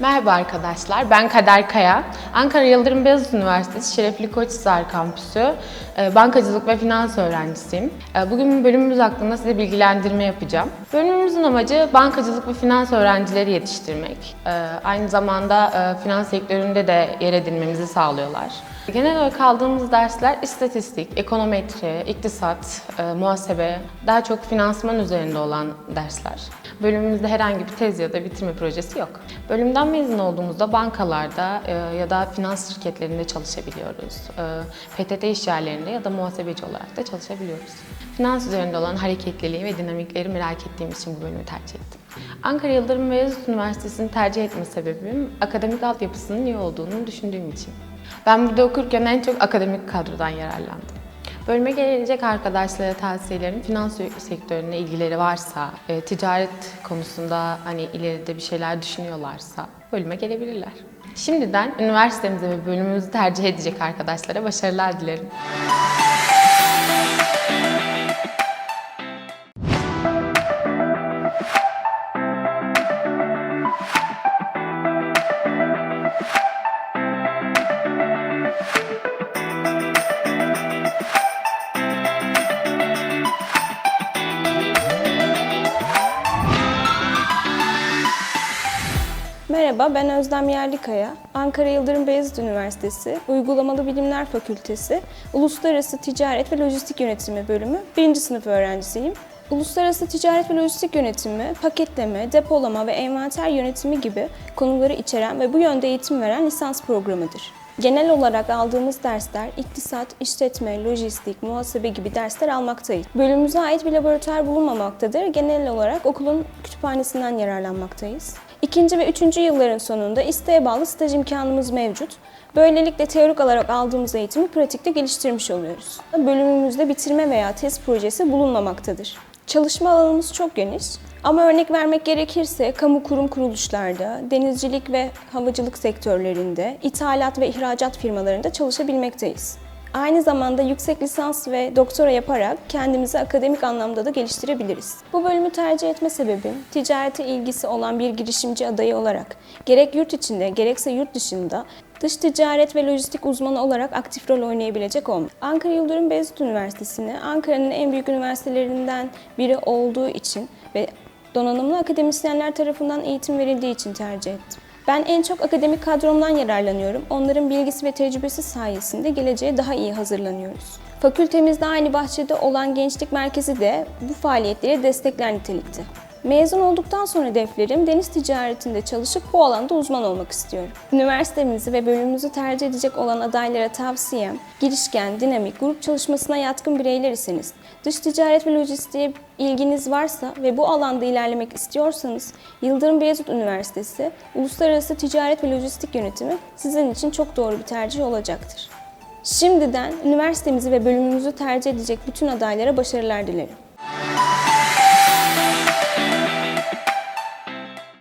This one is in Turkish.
Merhaba arkadaşlar, ben Kader Kaya. Ankara Yıldırım Beyazıt Üniversitesi Şerefli Koçhisar Kampüsü e, Bankacılık ve Finans öğrencisiyim. E, Bugün bölümümüz hakkında size bilgilendirme yapacağım. Bölümümüzün amacı bankacılık ve finans öğrencileri yetiştirmek. E, Aynı zamanda finans sektöründe de yer edinmemizi sağlıyorlar. Genel olarak aldığımız dersler istatistik, ekonometri, iktisat, muhasebe, daha çok finansman üzerinde olan dersler. Bölümümüzde herhangi bir tez ya da bitirme projesi yok. Bölümden mezun olduğumuzda bankalarda e, ya da finans şirketlerinde çalışabiliyoruz. E, PTT işyerlerinde ya da muhasebeci olarak da çalışabiliyoruz. Finans üzerinde olan hareketliliği ve dinamikleri merak ettiğim için bu bölümü tercih ettim. Ankara Yıldırım Beyazıt Üniversitesi'ni tercih etme sebebim akademik altyapısının iyi olduğunu düşündüğüm için. Ben burada okurken en çok akademik kadrodan yararlandım. Bölüme gelecek arkadaşlara tavsiyelerim finans sektörüne ilgileri varsa, e, ticaret konusunda hani ileride bir şeyler düşünüyorlarsa bölüme gelebilirler. Şimdiden üniversitemize ve bölümümüzü tercih edecek arkadaşlara başarılar dilerim. Merhaba, ben Özlem Yerlikaya. Ankara Yıldırım Beyazıt Üniversitesi Uygulamalı Bilimler Fakültesi Uluslararası Ticaret ve Lojistik Yönetimi bölümü 1. sınıf öğrencisiyim. Uluslararası ticaret ve lojistik yönetimi, paketleme, depolama ve envanter yönetimi gibi konuları içeren ve bu yönde eğitim veren lisans programıdır. Genel olarak aldığımız dersler iktisat, işletme, lojistik, muhasebe gibi dersler almaktayız. Bölümümüze ait bir laboratuvar bulunmamaktadır. Genel olarak okulun kütüphanesinden yararlanmaktayız. İkinci ve üçüncü yılların sonunda isteğe bağlı staj imkanımız mevcut. Böylelikle teorik olarak aldığımız eğitimi pratikte geliştirmiş oluyoruz. Bölümümüzde bitirme veya tez projesi bulunmamaktadır. Çalışma alanımız çok geniş. Ama örnek vermek gerekirse kamu kurum kuruluşlarda, denizcilik ve havacılık sektörlerinde, ithalat ve ihracat firmalarında çalışabilmekteyiz. Aynı zamanda yüksek lisans ve doktora yaparak kendimizi akademik anlamda da geliştirebiliriz. Bu bölümü tercih etme sebebim, ticarete ilgisi olan bir girişimci adayı olarak gerek yurt içinde gerekse yurt dışında dış ticaret ve lojistik uzmanı olarak aktif rol oynayabilecek olmak. Ankara Yıldırım Beyazıt Üniversitesi'ni Ankara'nın en büyük üniversitelerinden biri olduğu için ve donanımlı akademisyenler tarafından eğitim verildiği için tercih ettim. Ben en çok akademik kadromdan yararlanıyorum. Onların bilgisi ve tecrübesi sayesinde geleceğe daha iyi hazırlanıyoruz. Fakültemizde aynı bahçede olan Gençlik Merkezi de bu faaliyetleri destekler nitelikte. Mezun olduktan sonra hedeflerim deniz ticaretinde çalışıp bu alanda uzman olmak istiyorum. Üniversitemizi ve bölümümüzü tercih edecek olan adaylara tavsiyem, girişken, dinamik, grup çalışmasına yatkın bireyler iseniz, dış ticaret ve lojistiğe ilginiz varsa ve bu alanda ilerlemek istiyorsanız Yıldırım Beyazıt Üniversitesi Uluslararası Ticaret ve Lojistik Yönetimi sizin için çok doğru bir tercih olacaktır. Şimdiden üniversitemizi ve bölümümüzü tercih edecek bütün adaylara başarılar dilerim.